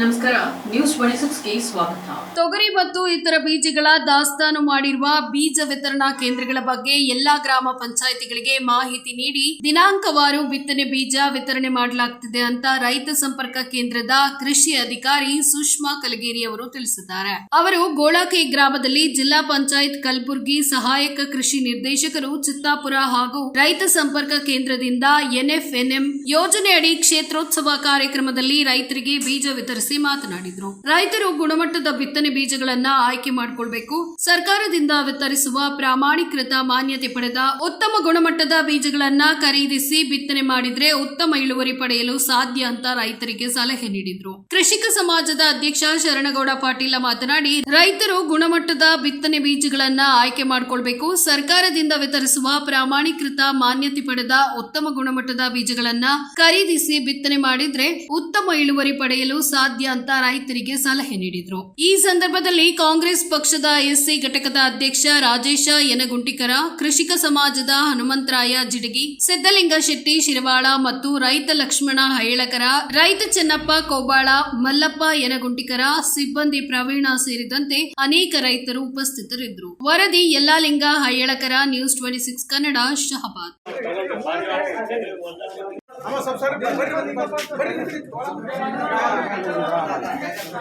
ನಮಸ್ಕಾರ ನ್ಯೂಸ್ ಸ್ವಾಗತ. ತೊಗರಿ ಮತ್ತು ಇತರ ಬೀಜಗಳ ದಾಸ್ತಾನು ಮಾಡಿರುವ ಬೀಜ ವಿತರಣಾ ಕೇಂದ್ರಗಳ ಬಗ್ಗೆ ಎಲ್ಲಾ ಗ್ರಾಮ ಪಂಚಾಯಿತಿಗಳಿಗೆ ಮಾಹಿತಿ ನೀಡಿ ದಿನಾಂಕವಾರು ಬಿತ್ತನೆ ಬೀಜ ವಿತರಣೆ ಮಾಡಲಾಗುತ್ತಿದೆ ಅಂತ ರೈತ ಸಂಪರ್ಕ ಕೇಂದ್ರದ ಕೃಷಿ ಅಧಿಕಾರಿ ಸುಷ್ಮಾ ಕಲಗೇರಿ ಅವರು ತಿಳಿಸಿದ್ದಾರೆ. ಅವರು ಗೋಳಾಕೆ ಗ್ರಾಮದಲ್ಲಿ ಜಿಲ್ಲಾ ಪಂಚಾಯತ್ ಕಲಬುರ್ಗಿ ಸಹಾಯಕ ಕೃಷಿ ನಿರ್ದೇಶಕರು ಚಿತ್ತಾಪುರ ಹಾಗೂ ರೈತ ಸಂಪರ್ಕ ಕೇಂದ್ರದಿಂದ ಎನ್ಎಫ್ಎನ್ಎಂ ಯೋಜನೆಯಡಿ ಕ್ಷೇತ್ರೋತ್ಸವ ಕಾರ್ಯಕ್ರಮದಲ್ಲಿ ರೈತರಿಗೆ ಬೀಜ ವಿತರಿಸಿ ಮಾತನಾಡಿದರು. ರೈತರು ಗುಣಮಟ್ಟದ ಬಿತ್ತನೆ ಬೀಜಗಳನ್ನ ಆಯ್ಕೆ ಮಾಡಿಕೊಳ್ಬೇಕು. ಸರ್ಕಾರದಿಂದ ವಿತರಿಸುವ ಪ್ರಾಮಾಣೀಕೃತ ಮಾನ್ಯತೆ ಪಡೆದ ಉತ್ತಮ ಗುಣಮಟ್ಟದ ಬೀಜಗಳನ್ನ ಖರೀದಿಸಿ ಬಿತ್ತನೆ ಮಾಡಿದ್ರೆ ಉತ್ತಮ ಇಳುವರಿ ಪಡೆಯಲು ಸಾಧ್ಯ ಅಂತ ರೈತರಿಗೆ ಸಲಹೆ ನೀಡಿದ್ರು. ಕೃಷಿಕ ಸಮಾಜದ ಅಧ್ಯಕ್ಷ ಶರಣಗೌಡ ಪಾಟೀಲ ಮಾತನಾಡಿ, ರೈತರು ಗುಣಮಟ್ಟದ ಬಿತ್ತನೆ ಬೀಜಗಳನ್ನ ಆಯ್ಕೆ ಮಾಡಿಕೊಳ್ಬೇಕು. ಸರ್ಕಾರದಿಂದ ವಿತರಿಸುವ ಪ್ರಾಮಾಣೀಕೃತ ಮಾನ್ಯತೆ ಪಡೆದ ಉತ್ತಮ ಗುಣಮಟ್ಟದ ಬೀಜಗಳನ್ನ ಖರೀದಿಸಿ ಬಿತ್ತನೆ ಮಾಡಿದ್ರೆ ಉತ್ತಮ ಇಳುವರಿ ಪಡೆಯಲು ಸಾಧ್ಯ ಅಂತ ರೈತರಿಗೆ ಸಲಹೆ ನೀಡಿದ್ರು. ಈ ಸಂದರ್ಭದಲ್ಲಿ ಕಾಂಗ್ರೆಸ್ ಪಕ್ಷದ ಎಸ್ಸಿ ಘಟಕದ ಅಧ್ಯಕ್ಷ ರಾಜೇಶ ಯನಗುಂಟಿಕರ ಕೃಷಿಕ ಸಮಾಜದ ಹನುಮಂತರಾಯ ಜಿಡಗಿ ಸಿದ್ದಲಿಂಗ ಶೆಟ್ಟಿ ಶಿರವಾಳ ಮತ್ತು ರೈತ ಲಕ್ಷ್ಮಣ ಹೈಳಕರ, ರೈತ ಚೆನ್ನಪ್ಪ ಕೋಬಾಳ, ಮಲ್ಲಪ್ಪ ಯನಗುಂಟಿಕರ ಸಿಬ್ಬಂದಿ ಪ್ರವೀಣ ಸೇರಿದಂತೆ ಅನೇಕ ರೈತರು ಉಪಸ್ಥಿತರಿದ್ದರು. ವರದಿ Yallalinga Hailakar, news twenty six Kannada, Shahabad.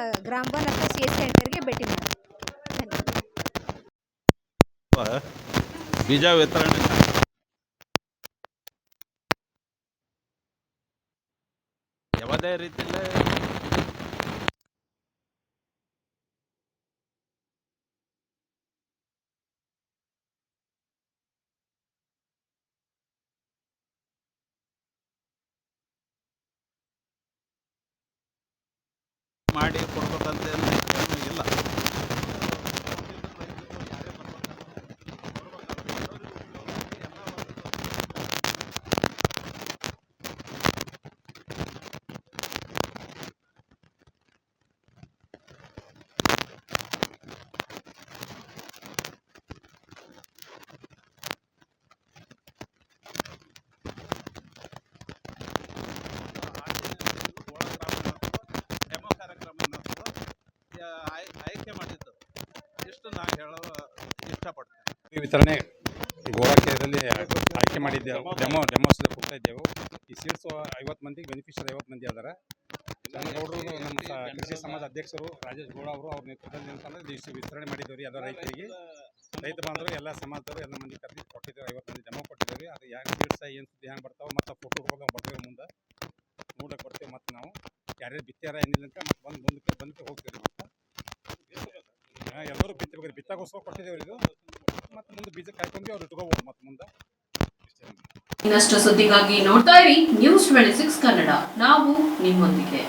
ಅಥವಾ ಗ್ರಾಮ ಒನ್ ಅಥವಾ ಸಿ ಎಸ್ ಸೆಂಟರ್ಗೆ ಭೇಟಿ ಮಾಡಿ ಬೀಜ ವಿತರಣೆ. ಯಾವುದೇ ರೀತಿಯಲ್ಲಿ ಮಾಡಿ ಇಷ್ಟು ಹೇಳೋ ಇಷ್ಟಪಡ್ತೇನೆ. ಈ ವಿತರಣೆ ಗೋವಾಕ್ಯದಲ್ಲಿ ಆಯ್ಕೆ ಮಾಡಿದ್ದೆವು ಡೆಮೋ ಡೆಮೋಸ್ ಕೊಡ್ತಾ ಇದ್ದೆವು. ಈ ಸೀಟ್ಸ್ ಐವತ್ತು ಮಂದಿ ಬೆನಿಫಿಷರಿ ಐವತ್ತು ಮಂದಿ ಅದಾರ. ಗೌಡರು, ನಮ್ಮ ಕೃಷಿ ಸಮಾಜ ಅಧ್ಯಕ್ಷರು, ರಾಜೇಶ್ ಗೌಡ ಅವರು ಅವ್ರ ನೇತೃತ್ವದಲ್ಲಿ ಅಂತಂದ್ರೆ ವಿತರಣೆ ಮಾಡಿದ್ದೇವೆ ಎಲ್ಲ ರೈತರಿಗೆ. ರೈತ ಬಾಂಧವರು, ಎಲ್ಲ ಸಮಾಜದವರು ಎಲ್ಲ ಮಂದಿ ಕರೆದು ಕೊಟ್ಟಿದ್ದೇವೆ, ಐವತ್ತು ಮಂದಿ ಡೆಮೋ ಕೊಟ್ಟಿದ್ದೇವೆ. ಅದು ಯಾಕೆ ಸೀಟ್ಸ್ ಏನು ಸುದ್ದಿ ಹೆಂಗೆ ಬರ್ತಾವೆ, ಮತ್ತು ಫೋಟೋ ಹುಡ್ಕೊಂಡು ಬರ್ತೇವೆ ಮುಂದೆ. ನೋಡಕ್ಕೆ ಬರ್ತೇವೆ ಮತ್ತು ನಾವು. ಯಾರ್ಯಾರು ಬಿತ್ತಾರ ಏನಿಲ್ಲ ಅಂತ ಮತ್ತೆ ಬಂದು ಮುಂದಕ್ಕೆ ಬಂದು ಹೋಗ್ತೀವಿ ಮತ್ತು ಹಾಂ ಎಲ್ಲರೂ ಬಿತ್ತಬೇಕು ಬಿತ್ತಾಗೋಸ್ಕರ ಕೊಟ್ಟಿದ್ದೇವೆ ಇದು. ಮತ್ತೆ ಮುಂದೆ ಬೀಜ ಕಾಯ್ಕೊಂಡು ಅವ್ರು ಇಟ್ಕೋಬಹುದು ಮತ್ತೆ ಮುಂದೆ. ಇನ್ನಷ್ಟು ಸುದ್ದಿಗಾಗಿ ನೋಡ್ತಾ ಇರಿ. ನ್ಯೂಸ್ ಟ್ವೆಂಟಿ ಸಿಕ್ಸ್ ಕನ್ನಡ ನಾವು ನಿಮ್ಮೊಂದಿಗೆ.